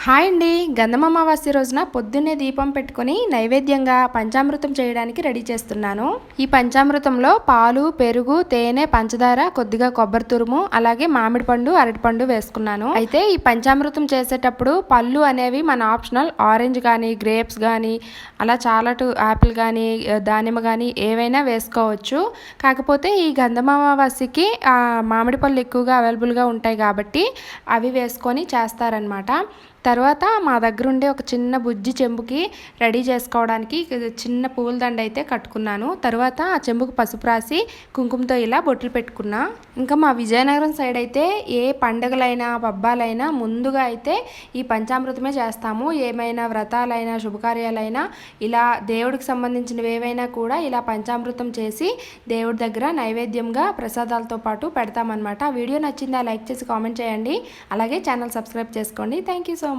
Hi అండి. గంధం అమావాస్య రోజున పొద్దున్నే దీపం పెట్టుకుని నైవేద్యంగా పంచామృతం చేయడానికి రెడీ చేస్తున్నాను. ఈ పంచామృతంలో పాలు పెరుగు తేనె పంచదార కొద్దిగా కొబ్బరి తురుము అలాగే మామిడి పండు అరటిపండు వేసుకున్నాను. అయితే ఈ పంచామృతం చేసేటప్పుడు పళ్ళు అనేవి మన ఆప్షనల్ ఆరెంజ్ కానీ గ్రేప్స్ కానీ అలా చాలా యాపిల్ కానీ దానిమ్మ కానీ ఏవైనా వేసుకోవచ్చు. కాకపోతే ఈ గంధం అమావాస్యకి మామిడి పళ్ళు ఎక్కువగా అవైలబుల్గా ఉంటాయి కాబట్టి అవి వేసుకొని చేస్తారనమాట తర్వాత మా దగ్గర ఉండే ఒక చిన్న బుజ్జి చెంబుకి రెడీ చేసుకోవడానికి చిన్న పూల దండ అయితే కట్టుకున్నాను. తర్వాత ఆ చెంబుకు పసుపు రాసి కుంకుమతో ఇలా బొట్లు పెట్టుకున్నా. ఇంకా మా విజయనగరం సైడ్ అయితే ఏ పండగలైనా పబ్బాలైనా ముందుగా అయితే ఈ పంచామృతమే చేస్తాము. ఏమైనా వ్రతాలైనా శుభకార్యాలైనా ఇలా దేవుడికి సంబంధించినవి ఏవైనా కూడా ఇలా పంచామృతం చేసి దేవుడి దగ్గర నైవేద్యంగా ప్రసాదాలతో పాటు పెడతామన్నమాట. వీడియో నచ్చిందా లైక్ చేసి కామెంట్ చేయండి. అలాగే ఛానల్ సబ్స్క్రైబ్ చేసుకోండి. Thank you so much